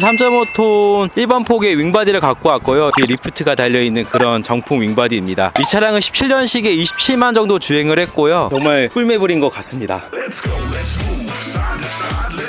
3.5톤 1번 폭의 윙바디를 갖고 왔고요. 뒤에 리프트가 달려있는 그런 정품 윙바디입니다. 이 차량은 17년식에 27만 정도 주행을 했고요. 정말 꿀매불인 것 같습니다. Let's go, let's move side to side,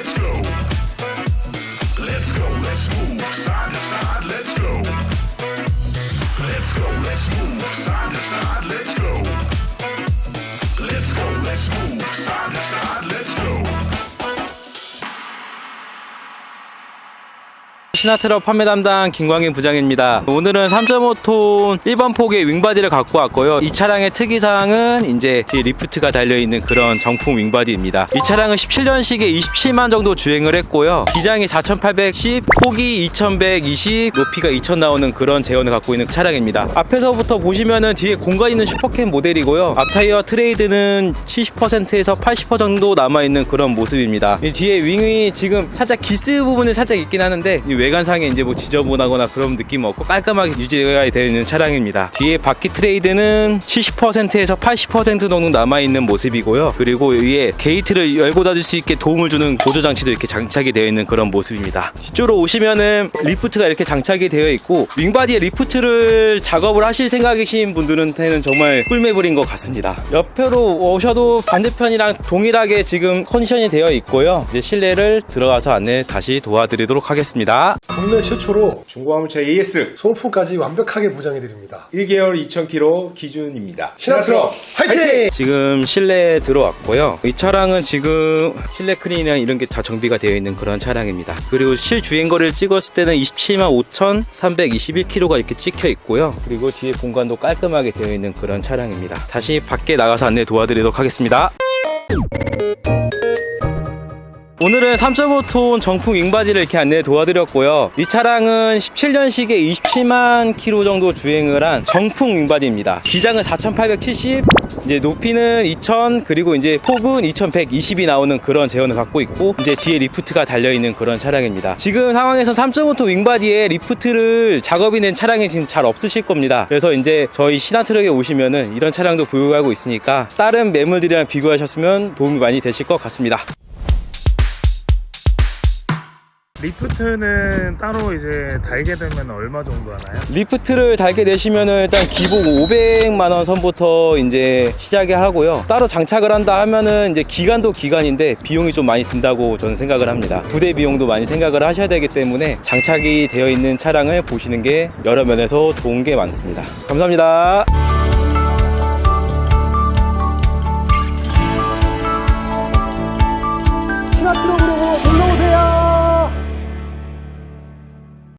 신화트럭 판매 담당 김광인 부장입니다. 오늘은 3.5톤 1번 폭의 윙바디를 갖고 왔고요. 이 차량의 특이사항은 이제 뒤에 리프트가 달려있는 그런 정품 윙바디입니다. 이 차량은 17년식에 27만 정도 주행을 했고요. 기장이 4,810, 폭이 2,120, 높이가 2,000 나오는 그런 제원을 갖고 있는 차량입니다. 앞에서부터 보시면은 뒤에 공간 있는 슈퍼캠 모델이고요. 앞타이어 트레이드는 70%에서 80% 정도 남아있는 그런 모습입니다. 이 뒤에 윙이 지금 살짝 기스 부분이 살짝 있긴 하는데 이 외관상에 이제 뭐 지저분하거나 그런 느낌 없고 깔끔하게 유지가 되어 있는 차량입니다. 뒤에 바퀴 트레이드는 70%에서 80% 정도 남아 있는 모습이고요. 그리고 위에 게이트를 열고 닫을 수 있게 도움을 주는 보조 장치도 이렇게 장착이 되어 있는 그런 모습입니다. 뒤쪽으로 오시면은 리프트가 이렇게 장착이 되어 있고 윙바디에 리프트를 작업을 하실 생각이신 분들한테는 정말 꿀매불인 것 같습니다. 옆으로 오셔도 반대편이랑 동일하게 지금 컨디션이 되어 있고요. 이제 실내를 들어가서 안내 다시 도와드리도록 하겠습니다. 국내 최초로 중고화물차 AS 소모품까지 완벽하게 보장해 드립니다. 1개월 2,000km 기준입니다. 신화트럭 화이팅! 지금 실내에 들어왔고요. 이 차량은 지금 실내 크린이랑 이런 게 다 정비가 되어 있는 그런 차량입니다. 그리고 실주행 거리를 찍었을 때는 27만 5,321km가 이렇게 찍혀 있고요. 그리고 뒤에 공간도 깔끔하게 되어 있는 그런 차량입니다. 다시 밖에 나가서 안내 도와드리도록 하겠습니다. 오늘은 3.5톤 정품 윙바디를 이렇게 안내 도와드렸고요. 이 차량은 17년식에 27만 킬로 정도 주행을 한 정품 윙바디입니다. 기장은 4,870, 이제 높이는 2,000 그리고 이제 폭은 2,120이 나오는 그런 제원을 갖고 있고 이제 뒤에 리프트가 달려 있는 그런 차량입니다. 지금 상황에서 3.5톤 윙바디에 리프트를 작업이 된 차량이 지금 잘 없으실 겁니다. 그래서 이제 저희 신한트럭에 오시면은 이런 차량도 보유하고 있으니까 다른 매물들이랑 비교하셨으면 도움이 많이 되실 것 같습니다. 리프트는 따로 이제 달게 되면 얼마 정도 하나요? 리프트를 달게 되시면 일단 기본 500만 원 선부터 이제 시작이 하고요. 따로 장착을 한다 하면은 이제 기간도 기간인데 비용이 좀 많이 든다고 저는 생각을 합니다. 부대 비용도 많이 생각을 하셔야 되기 때문에 장착이 되어 있는 차량을 보시는 게 여러 면에서 좋은 게 많습니다. 감사합니다. 프로그램